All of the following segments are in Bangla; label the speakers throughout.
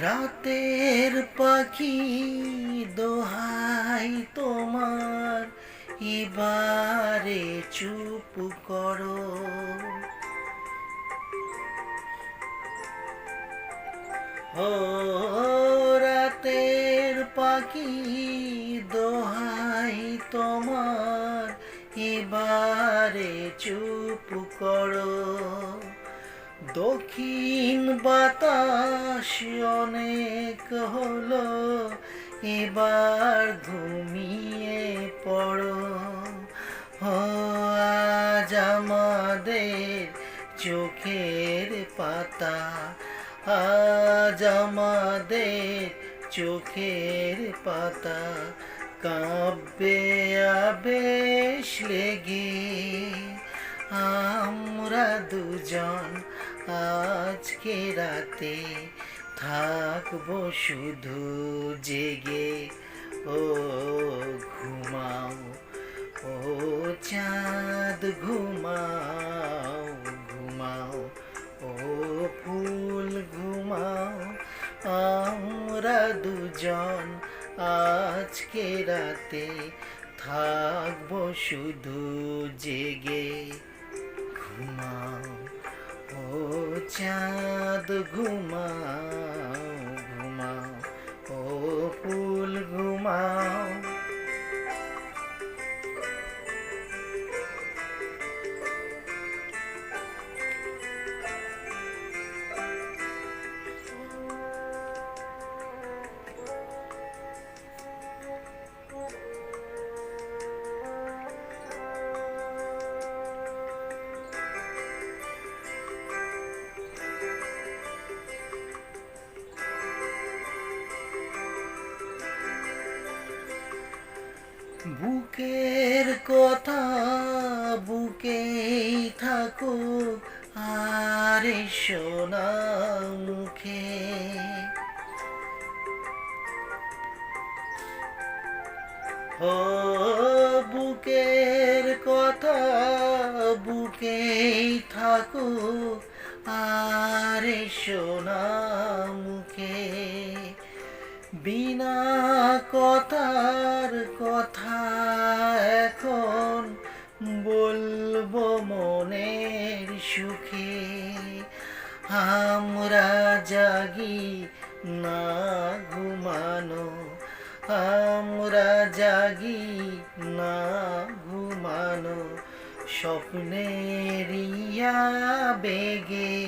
Speaker 1: রাতের পাখি দোহাই তোমার, এবারে চুপ করো। ও রাতের পাখি দোহাই তোমার, এবারে চুপ করো। দক্ষিণ বাতাস এবার ঘুমিয়ে পড়ো। ও আজ আমাদের চোখের পাতা। আজ আমাদের চোখের পাতা। কাব্যে আবেশ লেগে আমরা দুজন আজকে রাতে থাকব শুধু জেগে, ও ঘুমাও, ও চাঁদ ঘুমাও ঘুমাও, ও ফুল ঘুমাও, আমরা দুজন আজকে রাতে থাকব শুধু জেগে, ঘুমাও। চাঁদ ঘুমাও ঘুমাও ও ফুল ঘুমাও। বুকের কথা বুকেই থাকো, আরে মুখে। ও বুকের কথা বুকেই থাকো, আরে মুখে। বিনা কথার কথা এখন বলব মনের সুখে আমরা জাগি না ঘুমানো আমরা জাগি না ঘুমানো স্বপ্নেরিয়া বেগে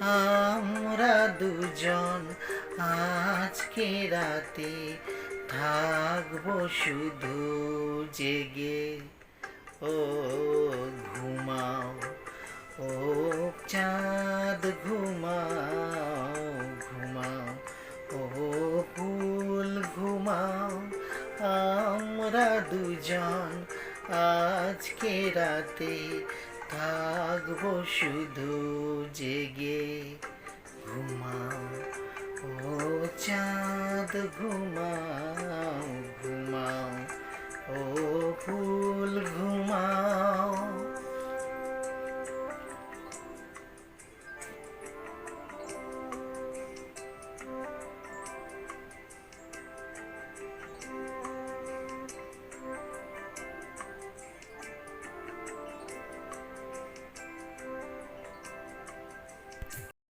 Speaker 1: আমরা দুজন আজকে রাতে থাকব শুধু জেগে। ও ঘুমাও, ও চাঁদ ঘুমাও ঘুমাও, ও ফুল ঘুমাও। আমরা দুজন আজকে রাতে থাকব শুধু জেগে। ঘুমা ও চাঁদ ঘুমাও।